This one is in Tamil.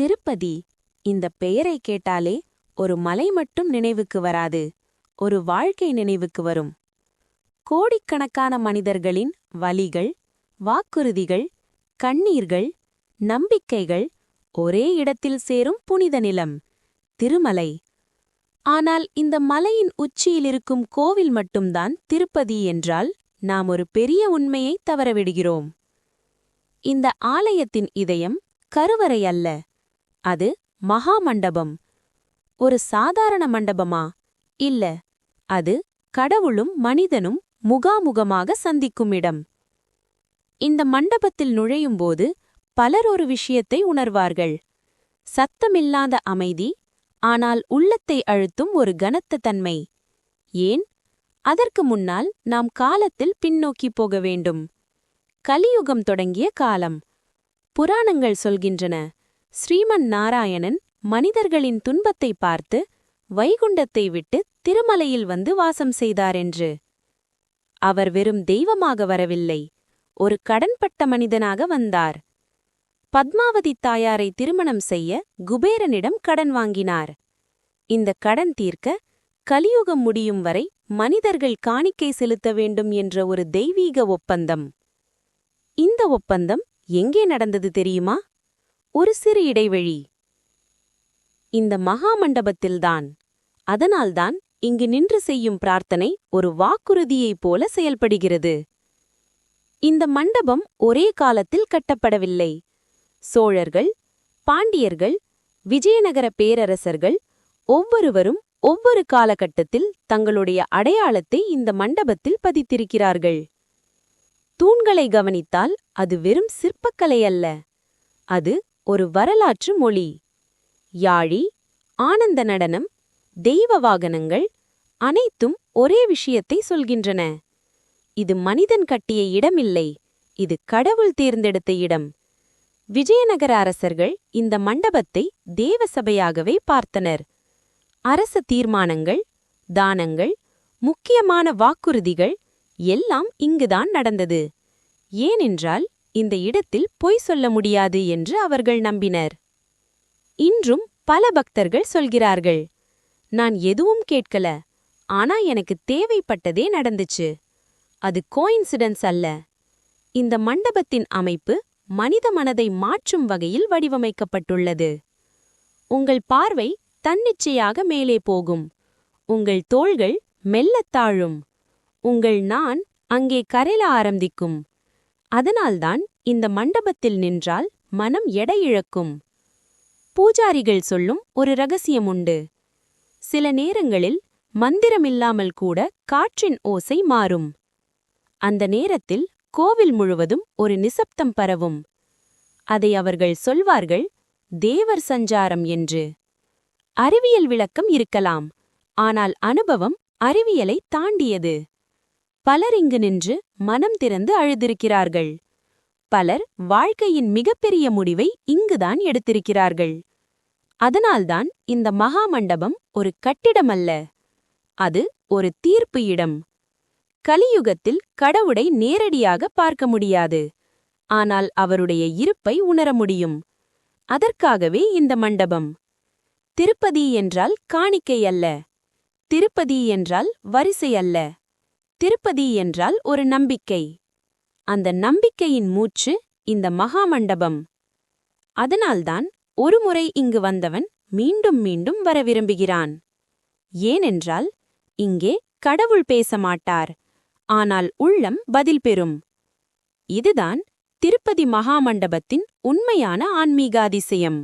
திருப்பதி. இந்த பெயரை கேட்டாலே ஒரு மலை மட்டும் நினைவுக்கு வராது. ஒரு வாழ்க்கை நினைவுக்கு வரும். கோடிக்கணக்கான மனிதர்களின் வலிகள் வாக்குறுதிகள் கண்ணீர்கள் நம்பிக்கைகள் ஒரே இடத்தில் சேரும் புனித நிலம் திருமலை. ஆனால் இந்த மலையின் உச்சியில் இருக்கும் கோவில் மட்டும்தான் திருப்பதி என்றால் நாம் ஒரு பெரிய உண்மையை தவறவிடுகிறோம். இந்த ஆலயத்தின் இதயம் கருவறை அல்ல. அது மகா மண்டபம் ஒரு சாதாரண மண்டபமா? இல்ல. அது கடவுளும் மனிதனும் முகாமுகமாக சந்திக்கும் இடம். இந்த மண்டபத்தில் நுழையும்போது பலர் ஒரு விஷயத்தை உணர்வார்கள். சத்தமில்லாத அமைதி ஆனால் உள்ளத்தை அழுத்தும் ஒரு கனத்த தன்மை. ஏன்? அதற்கு முன்னால் நாம் காலத்தில் பின்னோக்கிப் போக வேண்டும். கலியுகம் தொடங்கிய காலம். புராணங்கள் சொல்கின்றன. ஸ்ரீமன் நாராயணன் மனிதர்களின் துன்பத்தை பார்த்து வைகுண்டத்தை விட்டு திருமலையில் வந்து வாசம் செய்தாரென்று. அவர் வெறும் தெய்வமாக வரவில்லை. ஒரு கடன்பட்ட மனிதனாக வந்தார். பத்மாவதி தாயாரை திருமணம் செய்ய குபேரனிடம் கடன் வாங்கினார். இந்த கடன் தீர்க்க கலியுகம் முடியும் வரை மனிதர்கள் காணிக்கை செலுத்த வேண்டும் என்ற ஒரு தெய்வீக ஒப்பந்தம். இந்த ஒப்பந்தம் எங்கே நடந்தது தெரியுமா? ஒரு சிறு இடைவெளி. இந்த மகா மண்டபத்தில்தான் அதனால்தான் இங்கு நின்று செய்யும் பிரார்த்தனை ஒரு வாக்குறுதியைப் போல செயல்படுகிறது. இந்த மண்டபம் ஒரே காலத்தில் கட்டப்படவில்லை. சோழர்கள் பாண்டியர்கள் விஜயநகர பேரரசர்கள் ஒவ்வொருவரும் ஒவ்வொரு காலகட்டத்தில் தங்களுடைய அடையாளத்தை இந்த மண்டபத்தில் பதித்திருக்கிறார்கள். தூண்களை கவனித்தால் அது வெறும் சிற்பக்கலை அல்ல. அது ஒரு வரலாற்று மொழி. யாழி ஆனந்த நடனம் தெய்வ வாகனங்கள் அனைத்தும் ஒரே விஷயத்தை சொல்கின்றன. இது மனிதன் கட்டிய இடமில்லை இது கடவுள் தேர்ந்தெடுத்த இடம். விஜயநகர அரசர்கள் இந்த மண்டபத்தை தேவசபையாகவே பார்த்தனர். அரச தீர்மானங்கள் தானங்கள் முக்கியமான வாக்குறுதிகள் எல்லாம் இங்குதான் நடந்தது. ஏனென்றால் இந்த இடத்தில் பொய் சொல்ல முடியாது என்று அவர்கள் நம்பினர். இன்றும் பல பக்தர்கள் சொல்கிறார்கள் நான் எதுவும் கேட்கல ஆனா எனக்கு தேவைப்பட்டதே நடந்துச்சு. அது கோயின்சிடன்ஸ் அல்ல. இந்த மண்டபத்தின் அமைப்பு மனித மனதை மாற்றும் வகையில் வடிவமைக்கப்பட்டுள்ளது. உங்கள் பார்வை தன்னிச்சையாக மேலே போகும். உங்கள் தோள்கள் மெல்லத் தாழும். உங்கள் நான் அங்கே கரைல ஆரம்பிக்கும். அதனால்தான் இந்த மண்டபத்தில் நின்றால் மனம் எடையிழக்கும் பூஜாரிகள் சொல்லும் ஒரு ரகசியம் உண்டு. சில நேரங்களில் மந்திரமில்லாமல் கூட காற்றின் ஓசை மாறும். அந்த நேரத்தில் கோவில் முழுவதும் ஒரு நிசப்தம் பரவும். அதை அவர்கள் சொல்வார்கள் தேவர் சஞ்சாரம் என்று. அறிவியல் விளக்கம் இருக்கலாம் ஆனால் அனுபவம் அறிவியலை தாண்டியது. பலர் இங்கு நின்று மனம் திறந்து அழுதிருக்கிறார்கள். பலர் வாழ்க்கையின் மிகப்பெரிய முடிவை இங்குதான் எடுத்திருக்கிறார்கள். அதனால்தான் இந்த மகா மண்டபம் ஒரு கட்டிடமல்ல. அது ஒரு தீர்ப்பு இடம். கலியுகத்தில் கடவுளை நேரடியாக பார்க்க முடியாது. ஆனால் அவருடைய இருப்பை உணர முடியும். அதற்காகவே இந்த மண்டபம். திருப்பதி என்றால் காணிக்கை அல்ல. திருப்பதி என்றால் வரிசை அல்ல. திருப்பதி என்றால் ஒரு நம்பிக்கை. அந்த நம்பிக்கையின் மூச்சு இந்த மகாமண்டபம். அதனால்தான் ஒருமுறை இங்கு வந்தவன் மீண்டும் மீண்டும் வர விரும்புகிறான். ஏனென்றால் இங்கே கடவுள் பேச மாட்டார். ஆனால் உள்ளம் பதில் பெறும். இதுதான் திருப்பதி மகாமண்டபத்தின் உண்மையான ஆன்மீகாதிசயம்.